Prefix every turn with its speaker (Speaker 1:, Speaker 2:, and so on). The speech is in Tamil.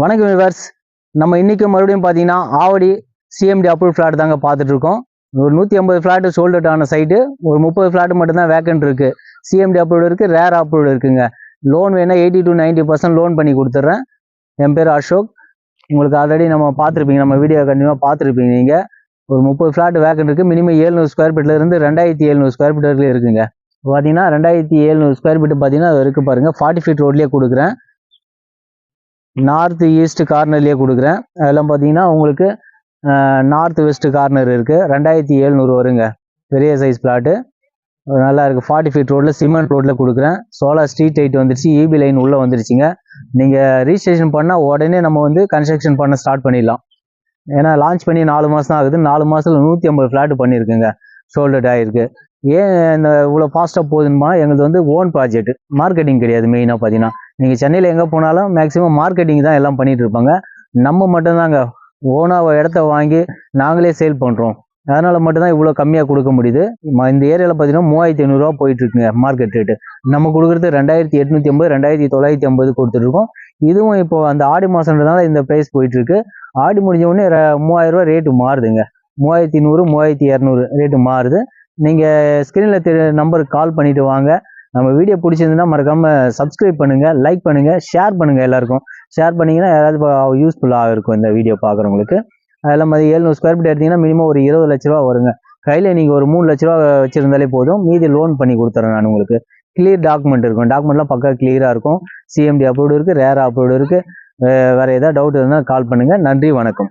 Speaker 1: வணக்கம் விவர்ஸ் நம்ம இன்றைக்கும் மறுபடியும் பார்த்தீங்கன்னா ஆவடி சிஎம்டி அப்ரூவ் ஃப்ளாட் தாங்க பார்த்துட்ருக்கோம் ஒரு நூற்றி ஐம்பது ஃப்ளாட்டு சோல்ட் ஆன சைட்டு ஒரு முப்பது ஃப்ளாட்டு மட்டும்தான் வேக்கன்ட் இருக்குது சிஎம்டி அப்ரூவ்டு இருக்குது ரேர் அப்ரூவ்டு இருக்குங்க. லோன் வேணால் எயிட்டி டு 90% பர்சன்ட் லோன் பண்ணி கொடுத்துட்றேன் என் பேர் அசோக். உங்களுக்கு ஆல்ரெடி நம்ம பார்த்துருப்பீங்க நம்ம வீடியோ கண்டிப்பாக பார்த்துருப்பீங்க நீங்கள் ஒரு முப்பது ஃப்ளாட் வேக்கன்ட் இருக்குது மினிமம் ஏழ்நூறு ஸ்கொயர் ஃபீட்லேருந்து ரெண்டாயிரத்தி ஏழுநூறு ஸ்கொயர் ஃபீட் வரையிலும் இருக்குங்க. பார்த்தீங்கன்னா ரெண்டாயிரத்தி ஏழுநூறு ஸ்கொயர் ஃபீட் பார்த்தீங்கன்னா அது இருக்குது பாருங்கள் ஃபார்ட்டி ஃபீட் ரோட்லேயே கொடுக்குறேன். நார்த் ஈஸ்ட் கார்னர்லேயே கொடுக்குறேன். அதெல்லாம் பார்த்தீங்கன்னா உங்களுக்கு நார்த் வெஸ்ட் கார்னர் இருக்குது ரெண்டாயிரத்தி எழுநூறு வருங்க. பெரிய சைஸ் பிளாட்டு நல்லா இருக்குது ஃபார்ட்டி ஃபீட் ரோட்டில் சிமெண்ட் ரோட்டில் கொடுக்குறேன். சோலார் ஸ்ட்ரீட் லைட் வந்துருச்சு. இபி லைன் உள்ளே வந்துருச்சுங்க. நீங்கள் ரிஜிஸ்ட்ரேஷன் பண்ணால் உடனே நம்ம வந்து கன்ஸ்ட்ரக்ஷன் பண்ண ஸ்டார்ட் பண்ணிடலாம். ஏன்னா லான்ச் பண்ணி நாலு மாதம் தான் ஆகுது. நாலு மாதத்தில் நூற்றி ஐம்பது ஃப்ளாட் பண்ணியிருக்குங்க. சோல்டட் ஆகிருக்கு ஏன் இந்த இவ்வளோ ஃபாஸ்ட்டாக போகுதுன்னா எங்களுக்கு வந்து ஓன் ப்ராஜெக்ட் மார்க்கெட்டிங் கிடையாது மெயினாக பார்த்தீங்கன்னா. நீங்கள் சென்னையில் எங்கே போனாலும் மேக்ஸிமம் மார்க்கெட்டிங் தான் எல்லாம் பண்ணிகிட்டு இருப்பாங்க. நம்ம மட்டும்தாங்க. ஓனாக இடத்த வாங்கி நாங்களே சேல் பண்ணுறோம் அதனால் மட்டும்தான் இவ்வளோ கம்மியாக கொடுக்க முடியுது. இந்த ஏரியாவில் பார்த்தீங்கன்னா மூவாயிரத்தி ஐநூறுரூவா போயிட்டுருக்குங்க மார்க்கெட் ரேட்டு நம்ம கொடுக்குறது ரெண்டாயிரத்தி எட்நூற்றி ஐம்பது ரெண்டாயிரத்தி தொள்ளாயிரத்தி ஐம்பது கொடுத்துட்ருக்கோம் இதுவும் இப்போ அந்த ஆடி மாதம்ன்றதுனால இந்த ப்ரைஸ் போயிட்டுருக்கு ஆடி முடிஞ்ச உடனே ர- ரேட்டு மாறுதுங்க. மூவாயிரத்தி நூறு மூவாயிரத்தி இரநூறு ரேட்டு மாறுது. நீங்கள் ஸ்க்ரீனில் தெரிய நம்பருக்கு கால் பண்ணிவிட்டு வாங்க. நம்ம வீடியோ பிடிச்சிருந்துன்னா மறக்காம சப்ஸ்கிரைப் பண்ணுங்கள் லைக் பண்ணுங்கள் ஷேர் பண்ணுங்க எல்லாருக்கும். ஷேர் பண்ணிங்கன்னா யாராவது யூஸ்ஃபுல்லாக இருக்கும் இந்த வீடியோ பார்க்குறவங்களுக்கு அதெல்லாம் மாதிரி ஏழ்நூறு ஸ்கொயர் ஃபீட் எடுத்தீங்கன்னா மினிமம் ஒரு இருபது லட்ச ரூபா வருங்க. கையில் நீங்கள் ஒரு மூணு லட்ச ரூபா வச்சுருந்தாலே போதும். மீதி லோன் பண்ணி கொடுத்துறேன் நான் உங்களுக்கு. கிளியர் டாக்குமெண்ட் இருக்கும். டாக்குமெண்ட்லாம் பக்கா கிளியராக இருக்கும். சிஎம்டி அப்ரூவ்டு இருக்குது ரேர் அப்ரூவ்டு இருக்குது வேறு ஏதாவது டவுட் இருந்தால் கால் பண்ணுங்கள் நன்றி வணக்கம்.